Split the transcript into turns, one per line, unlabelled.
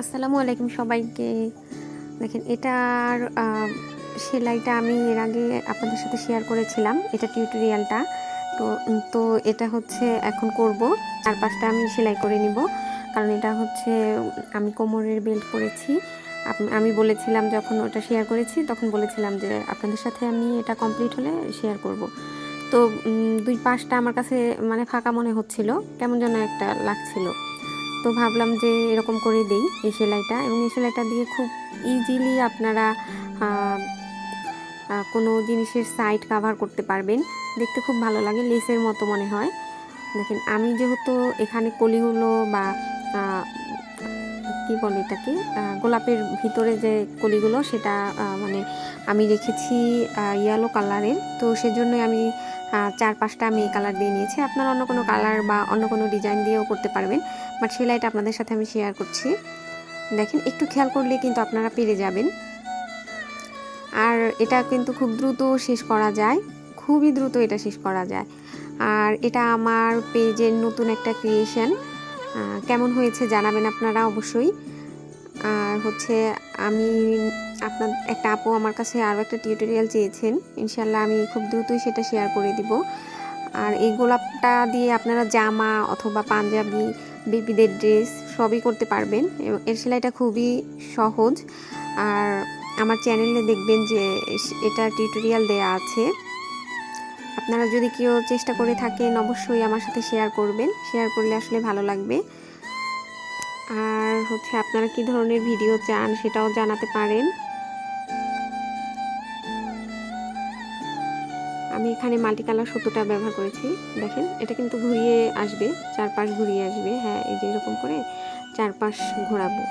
আসসালামু আলাইকুম সবাইকে। দেখেন এটার সেলাইটা আমি এর আগে আপনাদের সাথে শেয়ার করেছিলাম, এটা টিউটোরিয়ালটা তো তো এটা হচ্ছে এখন করব চার পাঁচটা আমি সেলাই করে নিব। কারণ এটা হচ্ছে, আমি কোমরের বেল্ট করেছি। আমি বলেছিলাম যখন ওটা শেয়ার করেছি, তখন বলেছিলাম যে আপনাদের সাথে আমি এটা কমপ্লিট হলে শেয়ার করব। তো দুই পাশটা আমার কাছে মানে ফাঁকা মনে হচ্ছিল, কেমন যেন একটা লাগছিল। তো ভাবলাম যে এরকম করে দেই এই সেলাইটা এবং এই সেলাইটা দিয়ে খুব ইজিলি আপনারা কোনো জিনিসের সাইড কাভার করতে পারবেন। দেখতে খুব ভালো লাগে লেসের মতো মনে হয়। দেখেন, আমি যেহেতু এখানে কলিগুলো বা কি বলে এটাকে গোলাপের ভিতরে যে কলিগুলো সেটা মানে আমি রেখেছি ইয়েলো কালারের তো সেজন্যই আমি চার পাঁচটা আমি এই কালার দিয়ে নিয়েছি। আপনারা অন্য কোনো কালার বা অন্য কোনো ডিজাইন দিয়েও করতে পারবেন। বাট সেলাইটা আপনাদের সাথে আমি শেয়ার করছি। দেখেন, একটু খেয়াল করলে কিন্তু আপনারা পেরে যাবেন। আর এটা কিন্তু খুব দ্রুত শেষ করা যায়। খুবই দ্রুত এটা শেষ করা যায়। আর এটা আমার পেজের নতুন একটা ক্রিয়েশন কেমন হয়েছে জানাবেন আপনারা অবশ্যই। আর হচ্ছে আমি, আপনার, একটা আপু আমার কাছে আরও একটা টিউটোরিয়াল চেয়েছেন। ইনশাল্লাহ আমি খুব দ্রুতই সেটা শেয়ার করে দিব। আর এই গোলাপটা দিয়ে আপনারা জামা অথবা পাঞ্জাবি, বেবিদের ড্রেস সবই করতে পারবেন। এবং এর সেলাইটা খুবই সহজ। আর আমার চ্যানেলে দেখবেন যে এটা টিউটোরিয়াল দেয়া আছে। আপনারা যদি কেউ চেষ্টা করে থাকেন, অবশ্যই আমার সাথে শেয়ার করবেন। শেয়ার করলে আসলে ভালো লাগবে। আর হচ্ছে আপনারা কি ধরনের ভিডিও চান সেটাও জানাতে পারেন। আমি এখানে মাল্টি কালার সুতোটা ব্যবহার করেছি, দেখেন, এটা কিন্তু ঘুরিয়ে আসবে, চারপাশ ঘুরিয়ে আসবে হ্যাঁ এই যে এরকম করে চারপাশ ঘোরাবো।